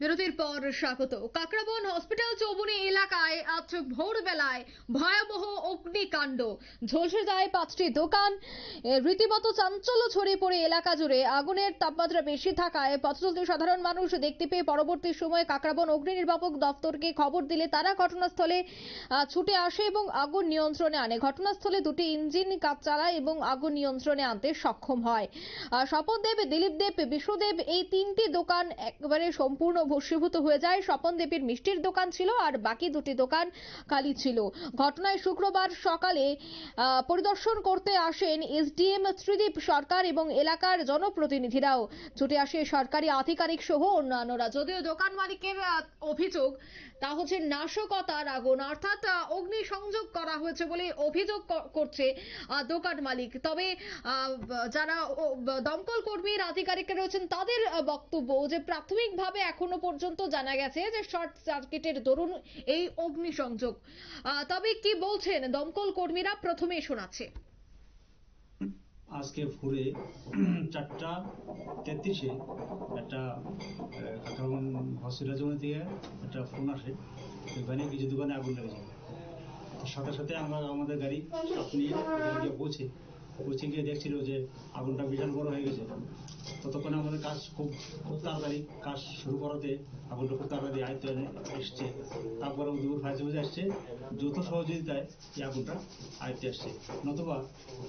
বিরতির পর স্বাগত। কাকরাবন হসপিটাল চৌবনি এলাকায় আজ ভোরবেলায় ভয়াবহ অগ্নিকাণ্ড। ঝলসে যায় পাঁচটি দোকান। রীতিমতো চাঞ্চল্য ছড়িয়ে পড়ে এলাকা জুড়ে। আগুনের তাপমাত্রা বেশি থাকায় পথচলতি সাধারণ মানুষ দেখতে পেয়ে পরবর্তী সময়ে কাকরাবন অগ্নি নির্বাপক দপ্তরকে খবর দিলে তারা ঘটনাস্থলে ছুটে আসে এবং আগুন নিয়ন্ত্রণে আনে। ঘটনাস্থলে দুটি ইঞ্জিন কাজ চালায় এবং আগুন নিয়ন্ত্রণে আনতে সক্ষম হয়। আহ, স্বপন দেব দিলীপ দেব বিষ্ণুদেব এই তিনটি দোকান একবারে সম্পূর্ণ ভস্মীভূত হয়ে যায়। স্বপন দেবের মিষ্টির দোকান ছিল আর বাকি দুটি দোকান খালি ছিল। ঘটনায় শুক্রবার সকালে পরিদর্শন করতে আসেন এসডিএম ত্রিদীপ সরকার এবং এলাকার জনপ্রতিনিধিরাও। ছুটে আসে সরকারি আধিকারিক সহ অন্যান্যরা। যদিও দোকান মালিকের অভিযোগ, তা হচ্ছে নাশকতার আগুন। অর্থাৎ অগ্নি সংযোগ করা হয়েছে বলে অভিযোগ করছে দোকান মালিক। তবে যারা দমকল কর্মীর আধিকারিকরা রয়েছেন, তাদের বক্তব্য যে প্রাথমিকভাবে এখনও পর্যন্ত জানা গেছে যে শর্ট সার্কিটের দরুন এই অগ্নিসংযোগ। তবে কি বলছেন দমকল কর্মীরা? প্রথমে শোনাচ্ছে। আজকে ভোরে চারটা তেত্রিশে একটা কাকাবন হসপিটাল জমি থেকে একটা ফোন আসে ওখানে কিছু দোকানে আগুন লেগেছে। সাথে সাথে আমরা, আমাদের গাড়ি নিয়ে পৌঁছে পৌঁছে গিয়ে দেখছিল যে আগুনটা বিশাল বড় হয়ে গেছে। ততক্ষণে আমাদের কাজ খুব খুব তাড়াতাড়ি কাজ শুরু করাতে আগুনটা খুব তাড়াতাড়ি আয়ত্ত এসছে। তারপরে দুপুর ফায়ার সার্ভিস আসছে যৌথ সহযোগিতায় এই আগুনটা আয়ত্তে আসছে। নতুবা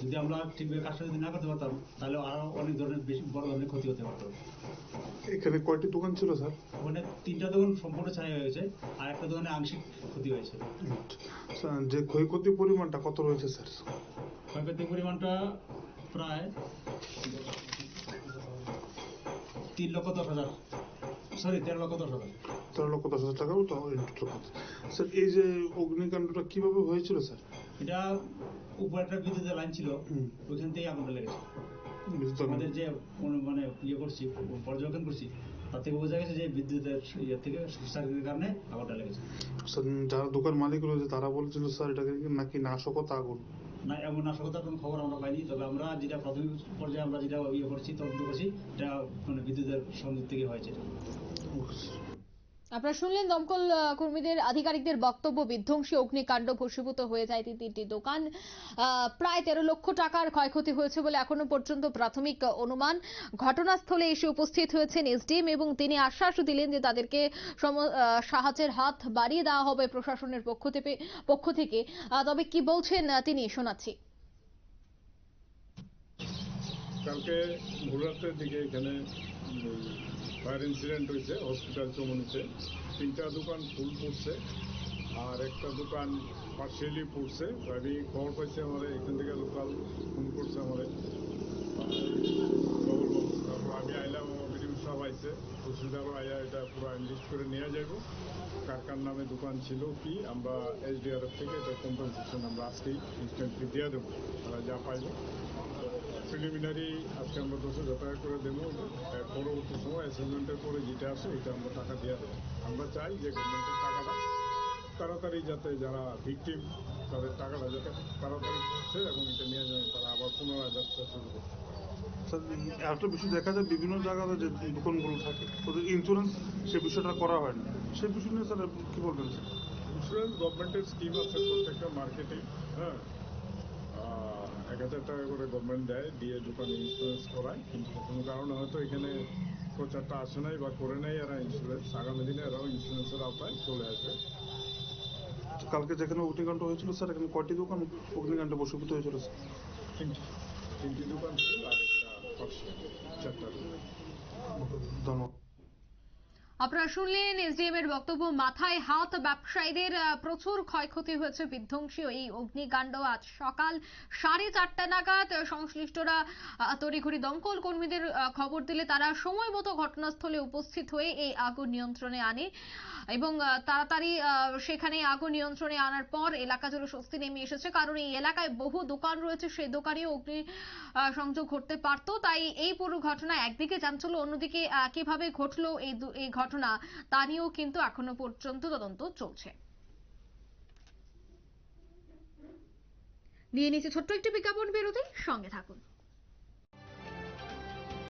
যদি আমরা ঠিকভাবে কাজটা যদি না করতে পারতাম তাহলে আরও অনেক ধরনের বেশি বড় ধরনের ক্ষতি হতে পারতো। এখানে কয়টি দোকান ছিল স্যার? ওখানে তিনটা দোকান সম্পূর্ণ ছাই হয়ে গেছে আর একটা দোকানে আংশিক ক্ষতি হয়েছে। যে ক্ষয়ক্ষতির পরিমাণটা কত রয়েছে স্যার? ক্ষয়ক্ষতির পরিমাণটা প্রায় তিন লক্ষ দশ হাজার। সরি তেরো লক্ষ দশ হাজার। তেরো লক্ষ দশ হাজার টাকাও তো। স্যার এই যে অগ্নিকাণ্ডটা কীভাবে হয়েছিল স্যার এটা উপরে একটা বিদ্যুতের লাইন ছিল। ওইখান থেকে আগুনটা লেগেছে। আমাদের যে মানে ইয়ে করছি পর্যবেক্ষণ করছি তার থেকে বোঝা গেছে যে বিদ্যুতের ইয়ে থেকে সার্কিটের কারণে আগুনটা লেগেছে। স্যার, যারা দোকান মালিক রয়েছে তারা বলছিল স্যার এটাকে নাকি নাশকতা আগুন। না, এমন নাশকতার কোনো খবর আমরা পাইনি। তবে আমরা যেটা প্রাথমিক পর্যায়ে আমরা যেটা ইয়ে করছি, তদন্ত করছি, এটা মানে বিদ্যুতের সংযোগ থেকে হয়েছে। আপনারা শুনলেন দমকল কর্মীদের আধিকারিকদের বক্তব্য, বিধ্বংসী অগ্নিকাণ্ড ভস্মীভূত হয়ে যায় তিন তিনটি দোকান। প্রায় তেরো লক্ষ টাকার ক্ষয়ক্ষতি হয়েছে বলে এখনও পর্যন্ত প্রাথমিক অনুমান। ঘটনাস্থলে এসে উপস্থিত হয়েছেন এসডিএম এবং তিনি আশ্বাস দিলেন যে তাদেরকে সাহায্যের হাত বাড়িয়ে দেওয়া হবে প্রশাসনের পক্ষ থেকে পক্ষ থেকে। তবে কি বলছেন তিনি? শোনাচ্ছি। কালকে ভোররাত্রের দিকে এখানে ফায়ার ইনসিডেন্ট হয়েছে হসপিটাল চমনিতে। তিনটা দোকান ফুল পড়ছে, আর একটা দোকান পার্সিয়ালি পড়ছে। আমি খবর পাইছি আমার এখান থেকে লোকাল ফোন করছে আমার তারপর আমি আইলাম বিডিও সাহেব আইছে। তহসিলদারও আইয়া এটা পুরো লিস্ট করে নিয়ে যাইব। কার কার নামে দোকান ছিল, কি, আমরা এসডিআরএফ থেকে এটা কম্পেনসেশন আমরা আজকেই ইনস্ট্যান্টলি দিয়ে দেবো। তারা যা পাইবে। প্রিলিমিনারি আজকে আমরা দশ হাজার করে দেবো। পরবর্তী সময় অ্যাসেসমেন্টের পরে যেটা আসে এটা আমরা টাকা দিয়ে দেবো। আমরা চাই যে গভর্নমেন্টের টাকাটা তাড়াতাড়ি যাতে যারা ভিকটিম তাদের টাকাটা যাতে তাড়াতাড়ি পৌঁছে এবং এটা নিয়ে যেন তারা আবার পুনরায় ব্যবসা শুরু করে স্যার একটা বিষয় দেখা যায় বিভিন্ন জায়গাতে যে দোকানগুলো থাকে ওদের ইন্স্যুরেন্স সে বিষয়টা করা হয় না সেই বিষয় নিয়ে স্যার কি বলবেন স্যার? ইন্স্যুরেন্স গভর্নমেন্টের স্কিম আছে প্রত্যেকটা মার্কেটে হ্যাঁ। এক হাজার টাকা করে গভর্নমেন্ট দেয় দিয়ে দোকানে ইন্স্যুরেন্স করায় কিন্তু কোনো কারণে হয়তো এখানে প্রচারটা আসে নাই বা করে নাই এরা ইন্স্যুরেন্স আগামী দিনে এরাও ইন্স্যুরেন্সের আওতায় চলে আসবে। কালকে যেখানে অগ্নিকাণ্ড হয়েছিল স্যার এখানে কয়টি দোকান? অগ্নিকাণ্ডে বসীভূত হয়েছিল স্যার? তিনটি তিনটি দোকান ছিল আর একটা পার্সেল চারটা দোকান ধন্যবাদ আপনারা শুনলেন এসডিএম এর বক্তব্য, মাথায় হাত, ব্যবসায়ীদের প্রচুর ক্ষয়ক্ষতি হয়েছে বিধ্বংসী এই অগ্নিকাণ্ড। আজ সকাল সাড়ে চারটা নাগাদ সংশ্লিষ্টরা তড়িঘড়ি দমকল কর্মীদের খবর দিলে তারা সময় মতো ঘটনাস্থলে উপস্থিত হয়ে এই আগুন নিয়ন্ত্রণে আনে এবং তাড়াতাড়ি সেখানে আগুন নিয়ন্ত্রণে আনার পর এলাকা জুড়ে স্বস্তি নেমে এসেছে। কারণ এই এলাকায় বহু দোকান রয়েছে, সেই দোকানেও অগ্নি সংযোগ ঘটতে পারতো। তাই এই পুরো ঘটনা একদিকে চাঞ্চল্য, অন্যদিকে কীভাবে ঘটলো এই এই ঘটনা, তা নিয়েও কিন্তু এখনও পর্যন্ত তদন্ত চলছে। নিয়ে নিচ্ছে ছোট্ট একটি বিজ্ঞাপন বিরতি সঙ্গে থাকুন।